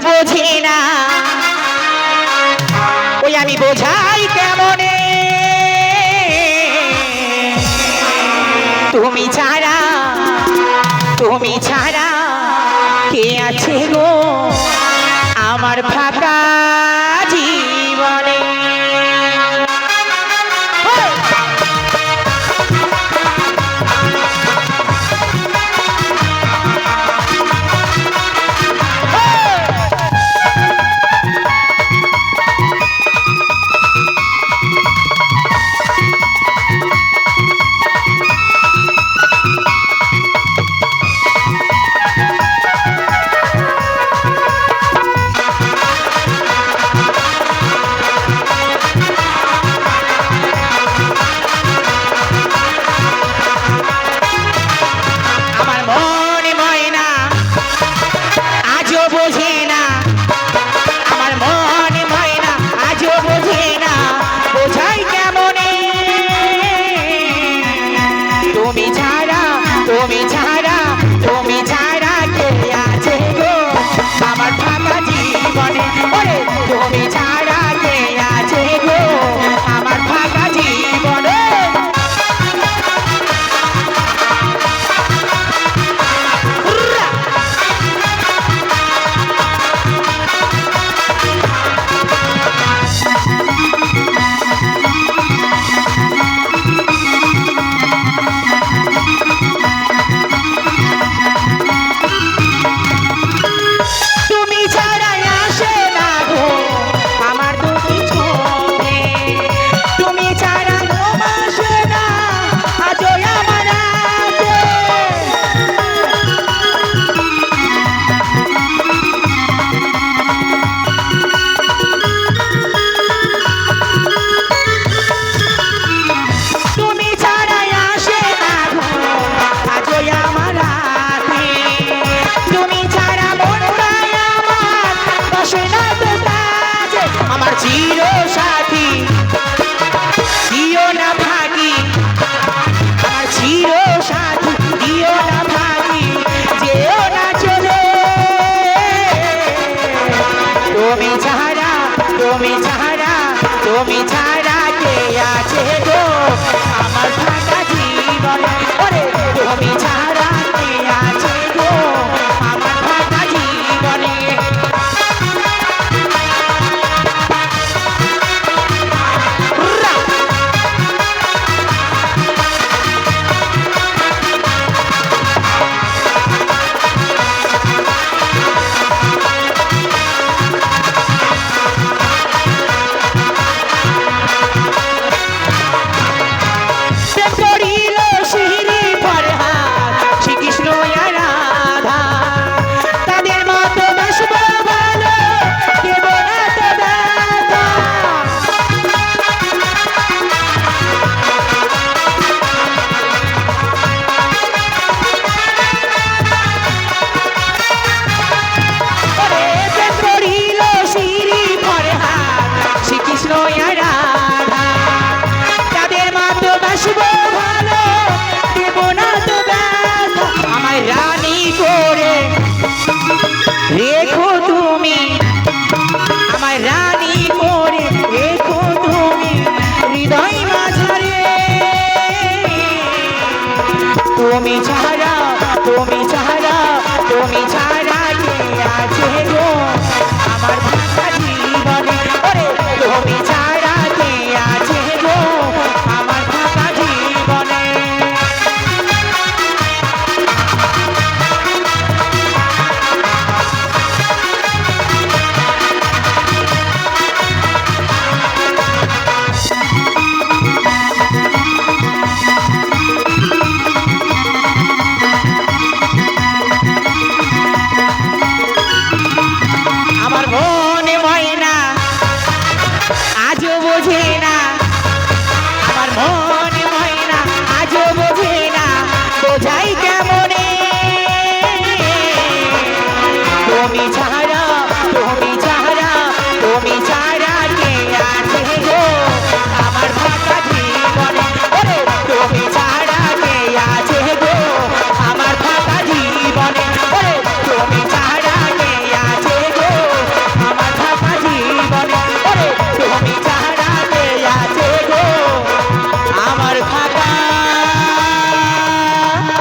বোঝে না। ওই আমি বোঝাই কেমনে? তুমি ছাড়া তুমি ছাড়া কে আছে গো? আমার ফাঁকা তুমি ছাড়া কে আছে? তুমি